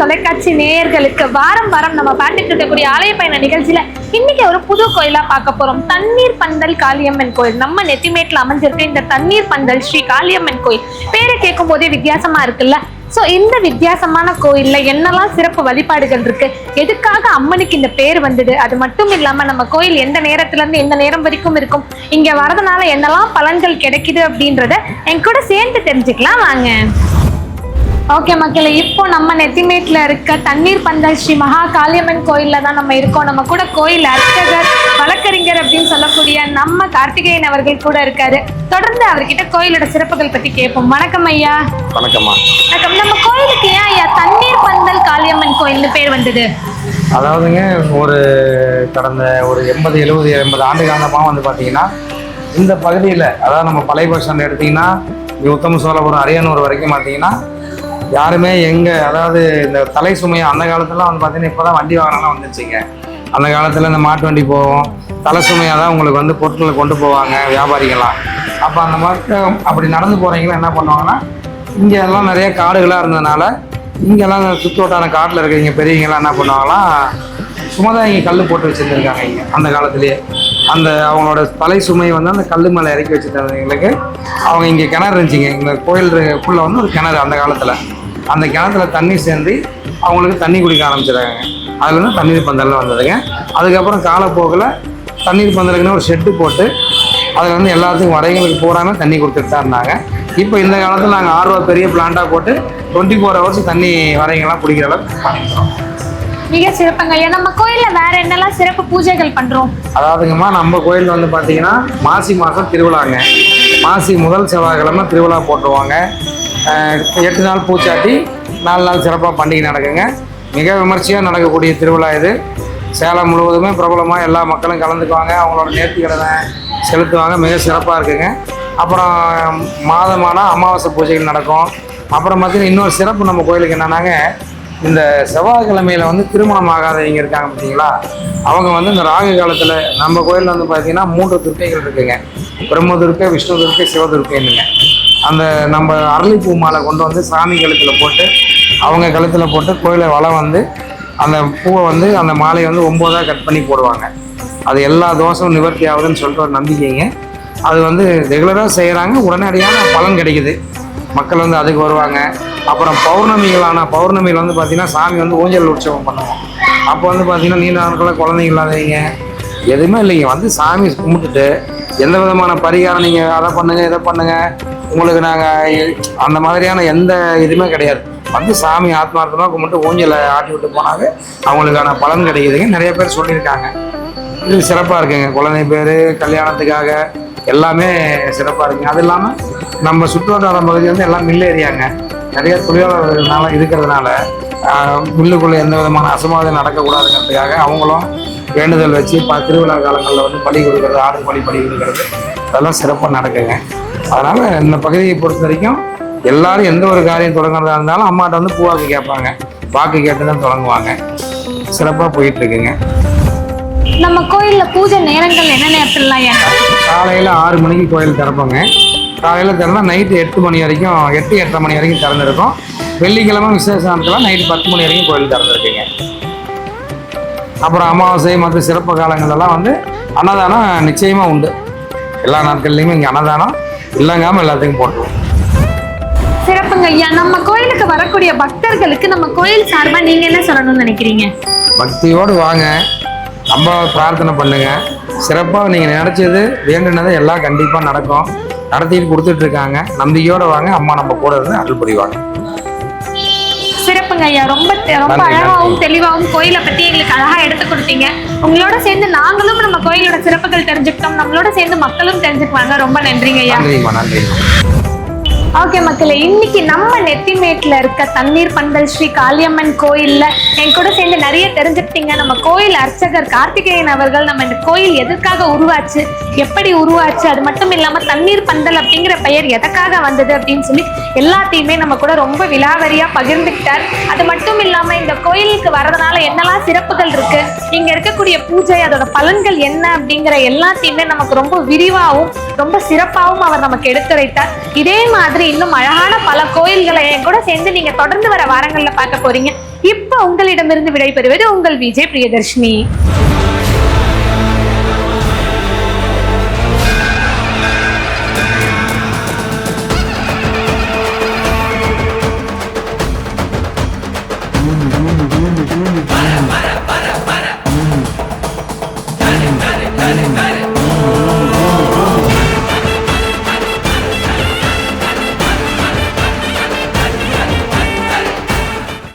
தொலைக்காட்சி நேயர்களுக்கு வாரம் வாரம் நம்ம பார்த்துட்டு இருக்கக்கூடிய ஆலய பயண நிகழ்ச்சியில இன்னைக்கு ஒரு புது கோயிலா பார்க்க போறோம். தண்ணீர் பந்தல் காளியம்மன் கோயில். நம்ம நெத்திமேட்ல அமைஞ்சிருக்க இந்த தண்ணீர் பந்தல் ஸ்ரீ காளியம்மன் கோயில். பேரை கேட்கும் போதே வித்தியாசமா இருக்குல்ல? சோ இந்த வித்தியாசமான கோயில்ல என்னெல்லாம் சிறப்பு வழிபாடுகள் இருக்கு? எதுக்காக அம்மனுக்கு இந்த பேர் வந்தது? அது மட்டும் இல்லாம நம்ம கோயில் எந்த நேரத்துல இருந்து எந்த நேரம் வரைக்கும் இருக்கும்? இங்க வரதுனால என்னெல்லாம் பலன்கள் கிடைக்குது அப்படின்றத என் கூட சேர்ந்து தெரிஞ்சுக்கலாம். வாங்க. ஓகே மக்களே இப்போ நம்ம நெத்திமேட்ல இருக்க தண்ணீர் பந்தல் ஸ்ரீ மகா காளியம்மன் கோயில்ல தான் நம்ம இருக்கோம். நம்ம கூட கோயில் அர்ச்சகர் வழக்கறிஞர் அப்படின்னு சொல்லக்கூடிய நம்ம கார்த்திகேயன் அவர்கள் கூட இருக்காரு. தொடர்ந்து அவர்கிட்ட கோயிலோட சிறப்புகள் பத்தி கேட்போம். வணக்கம் ஐயா. வணக்கம்மா. வணக்கம். நம்ம கோயிலுக்கு ஏன் ஐயா தண்ணீர் பந்தல் காளியம்மன் கோயில்னு பேர் வந்தது? அதாவதுங்க ஒரு கடந்த ஒரு எண்பது எழுபது எண்பது ஆண்டு காலமாக வந்து பார்த்தீங்கன்னா இந்த பகுதியில் அதாவது நம்ம பழைய பஸ் ஸ்டாண்ட் எடுத்தீங்கன்னா உத்தம சோழபுரம் அரியனூர் வரைக்கும் பார்த்தீங்கன்னா யாருமே எங்கே அதாவது இந்த தலை சுமையை அந்த காலத்துலாம் வந்து பார்த்தீங்கன்னா இப்போ தான் வண்டி வாகனம்லாம் வந்துச்சுங்க. அந்த காலத்தில் இந்த மாட்டு வண்டி போவோம். தலை சுமையாக தான் உங்களுக்கு வந்து பொருட்களை கொண்டு போவாங்க வியாபாரிகள்லாம். அப்போ அந்த மாதிரி அப்படி நடந்து போகிறீங்களா என்ன பண்ணுவாங்கன்னா இங்கே எல்லாம் நிறைய காடுகளாக இருந்ததுனால இங்கெல்லாம் சுற்றுவட்டான காட்டில் இருக்கிறவங்க பெரியவங்கெல்லாம் என்ன பண்ணுவாங்களாம் தான் இங்கே கல் போட்டு வச்சுருந்துருக்காங்க இங்கே அந்த காலத்துலேயே. அந்த அவங்களோட தலை சுமையை வந்து அந்த கல் மேலே இறக்கி வச்சுருந்தவங்களுக்கு அவங்க இங்கே கிணறு இருந்துச்சுங்க. இந்த கோயிலுக்குள்ளே வந்து ஒரு கிணறு அந்த காலத்தில். அந்த கிணத்துல தண்ணி சேர்ந்து அவங்களுக்கு தண்ணி குடிக்க ஆரம்பிச்சிடுறாங்க அதுலேருந்து தண்ணீர் பந்தல்லாம் வந்ததுங்க. அதுக்கப்புறம் காலப்போக்கில் தண்ணீர் பந்தலுக்குன்னு ஒரு ஷெட்டு போட்டு அதில் வந்து எல்லாத்துக்கும் வரைகளுக்கு பூராமே தண்ணி கொடுத்துட்டு தான் இருந்தாங்க. இப்போ இந்த காலத்தில் நாங்கள் ஆர்வம் பெரிய பிளான்ட்டாக போட்டு டுவெண்ட்டி ஃபோர் ஹவர்ஸ் தண்ணி வரைங்கெல்லாம் குடிக்கிற அளவுக்கு பண்ணிக்கிறோம். மிக சிறப்புங்க. ஐயா நம்ம கோயில்ல வேற என்னெல்லாம் சிறப்பு பூஜைகள் பண்றோம்? அதாவதுங்கம்மா நம்ம கோயில் வந்து பார்த்தீங்கன்னா மாசி மாதம் திருவிழாங்க. மாசி முதல் செவ்வாய்க்கிழமை திருவிழா போட்டுருவாங்க. எட்டு நாள் பூச்சாட்டி நாலு நாள் சிறப்பாக பண்டிகை நடக்குங்க. மிக விமர்சையாக நடக்கக்கூடிய திருவிழா இது. சேலம் முழுவதுமே பிரபலமாக எல்லா மக்களும் கலந்துக்குவாங்க. அவங்களோட நேர்த்திகளை செலுத்துவாங்க. மிக சிறப்பாக இருக்குங்க. அப்புறம் மாதமான அமாவாசை பூஜைகள் நடக்கும். அப்புறம் பார்த்தீங்கன்னா இன்னொரு சிறப்பு நம்ம கோயிலுக்கு என்னன்னாங்க இந்த செவ்வாய்க்கிழமையில வந்து திருமணம் ஆகாதவங்க இருக்காங்க பார்த்தீங்களா? அவங்க வந்து இந்த ராகு காலத்தில் நம்ம கோயிலில் வந்து பார்த்தீங்கன்னா மூன்று துர்க்கைகள் இருக்குங்க. பிரம்ம துர்க்கை விஷ்ணு துர்க்கை சிவதுர்க்கைன்னுங்க. அந்த நம்ம அரளிப்பூ மாலை கொண்டு வந்து சாமி கழுத்தில் போட்டு அவங்க கழுத்தில் போட்டு கோயிலை வளம் வந்து அந்த பூவை வந்து அந்த மாலையை வந்து ஒம்போதாக கட் பண்ணி போடுவாங்க. அது எல்லா தோஷமும் நிவர்த்தி ஆகுதுன்னு சொல்லிட்டு ஒரு நம்பிக்கைங்க. அது வந்து ரெகுலராக செய்கிறாங்க உடனடியான பலன் கிடைக்குது. மக்கள் வந்து அதுக்கு வருவாங்க. அப்புறம் பௌர்ணமிகளான பௌர்ணமியில் வந்து பார்த்திங்கன்னா சாமி வந்து ஊஞ்சல் உற்சவம் பண்ணுவோம். அப்போ வந்து பார்த்திங்கன்னா நீண்ட நாட்களில் குழந்தைங்க இல்லாதவங்க எதுவுமே இல்லைங்க. வந்து சாமி கும்பிட்டுட்டு எந்த விதமான பரிகாரம் நீங்கள் அதை பண்ணுங்கள் இதை பண்ணுங்கள் உங்களுக்கு நாங்கள் அந்த மாதிரியான எந்த இதுவுமே கிடையாது. வந்து சாமி ஆத்மார்த்தமாக கும்பிட்டு ஊஞ்சலை ஆட்டி விட்டு போனாவே அவங்களுக்கான பலன் கிடைக்குதுங்க. நிறைய பேர் சொல்லியிருக்காங்க. இது சிறப்பாக இருக்குங்க. குழந்தை பேர் கல்யாணத்துக்காக எல்லாமே சிறப்பாக இருக்குங்க. அது இல்லாமல் நம்ம சுற்றுவட்டார பகுதி வந்து எல்லாம் மில் ஏரியாங்க நிறைய தொழிலாளர்கள்னால இருக்கிறதுனால மில்லுக்குள்ளே எந்த விதமான அசம்பாவிதம் நடக்கக்கூடாதுங்கிறதுக்காக அவங்களும் வேண்டுதல் வச்சு ப திருவிழா காலங்களில் வந்து பலி கொடுக்கறது ஆடு பலி பலி கொடுக்கறது அதெல்லாம் சிறப்பாக நடக்குங்க. அதனால் இந்த பகுதியை பொறுத்த வரைக்கும் எல்லாரும் எந்த ஒரு காரியம் தொடங்குறதா இருந்தாலும் அம்மாட்ட வந்து பூவாக்கு கேட்பாங்க. வாக்கு கேட்டு தான் தொடங்குவாங்க சிறப்பாக போயிட்டுருக்குங்க நம்ம கோயில்ல பூஜை நேரங்கள் என்ன நேரத்துலலாம் ஐயா காலையில் ஆறு மணிக்கு கோயில் திறப்போங்க. காலையில் திறந்தா நைட்டு எட்டு மணி வரைக்கும் எட்டு எட்டரை மணி வரைக்கும் திறந்துருக்கும். வெள்ளிக்கிழமை விசேஷ நாட்கள்லாம் நைட்டு பத்து மணி வரைக்கும் கோயில் திறந்துருக்குங்க. அப்புறம் அமாவாசை மற்ற சிறப்பு காலங்களெல்லாம் வந்து அன்னதானம் நிச்சயமாக உண்டு. எல்லா நாட்கள்லையுமே இங்கே அன்னதானம் இல்லைங்காமல் எல்லாத்துக்கும் போட்டுருவோம். சிறப்புங்க ஐயா. நம்ம கோயிலுக்கு வரக்கூடிய பக்தர்களுக்கு நம்ம கோயில் சார்பா நீங்க என்ன சொல்லணும்னு நினைக்கிறீங்க? பக்தியோடு வாங்க. ரொம்ப பிரார்த்தனை பண்ணுங்க. சிறப்பாக நீங்கள் நினச்சது வேண்டுனது எல்லாம் கண்டிப்பாக நடக்கும். நடத்திட்டு கொடுத்துட்டு இருக்காங்க நம்பிக்கையோடு வாங்க. அம்மா நம்ம கூட இருந்து அருள் புரிவாங்க. சிறப்புங்க ஐயா. ரொம்ப ரொம்ப நன்றி, அழகாவும் தெளிவாகவும் கோயிலை பத்தி எங்களுக்கு அழகா எடுத்து கொடுத்தீங்க. உங்களோட சேர்ந்து நாங்களும் நம்ம கோயிலோட சிறப்புகள் தெரிஞ்சுக்கிட்டோம். நம்மளோட சேர்ந்து மக்களும் தெரிஞ்சுக்குவாங்க. ரொம்ப நன்றிங்க ஐயா. நன்றிம்மா ஓகே மக்களே இன்னைக்கு நம்ம நெத்திமேட்ல இருக்க தண்ணீர் பந்தல் ஸ்ரீ காளியம்மன் கோயில்ல என் கூட சேர்ந்து நிறைய தெரிஞ்சுக்கிட்டீங்க. நம்ம கோயில் அர்ச்சகர் கார்த்திகேயன் அவர்கள் நம்ம இந்த கோயில் எதற்காக உருவாச்சு எப்படி உருவாச்சு அது மட்டும் இல்லாம தண்ணீர் பந்தல் அப்படிங்கிற பெயர் எதற்காக வந்தது அப்படின்னு சொல்லி எல்லாத்தையுமே நம்ம கூட ரொம்ப விலாவரியா பகிர்ந்துக்கிட்டார். அது மட்டும் இல்லாம இந்த கோயிலுக்கு வர்றதுனால என்னெல்லாம் சிறப்புகள் இருக்கு இங்க இருக்கக்கூடிய பூஜை அதோட பலன்கள் என்ன அப்படிங்கிற எல்லாத்தையுமே நமக்கு ரொம்ப விரிவாகவும் ரொம்ப சிறப்பாகவும் அவர் நமக்கு எடுத்துரைத்தார். இதே மாதிரி இன்னும் அழகான பல கோயில்களை என் கூட சேர்ந்து நீங்க தொடர்ந்து வர வாரங்கள்ல பார்க்க போறீங்க இப்போ உங்களிடமிருந்து விடைபெறுவது உங்கள் விஜய் பிரியதர்ஷினி Mm-hmm.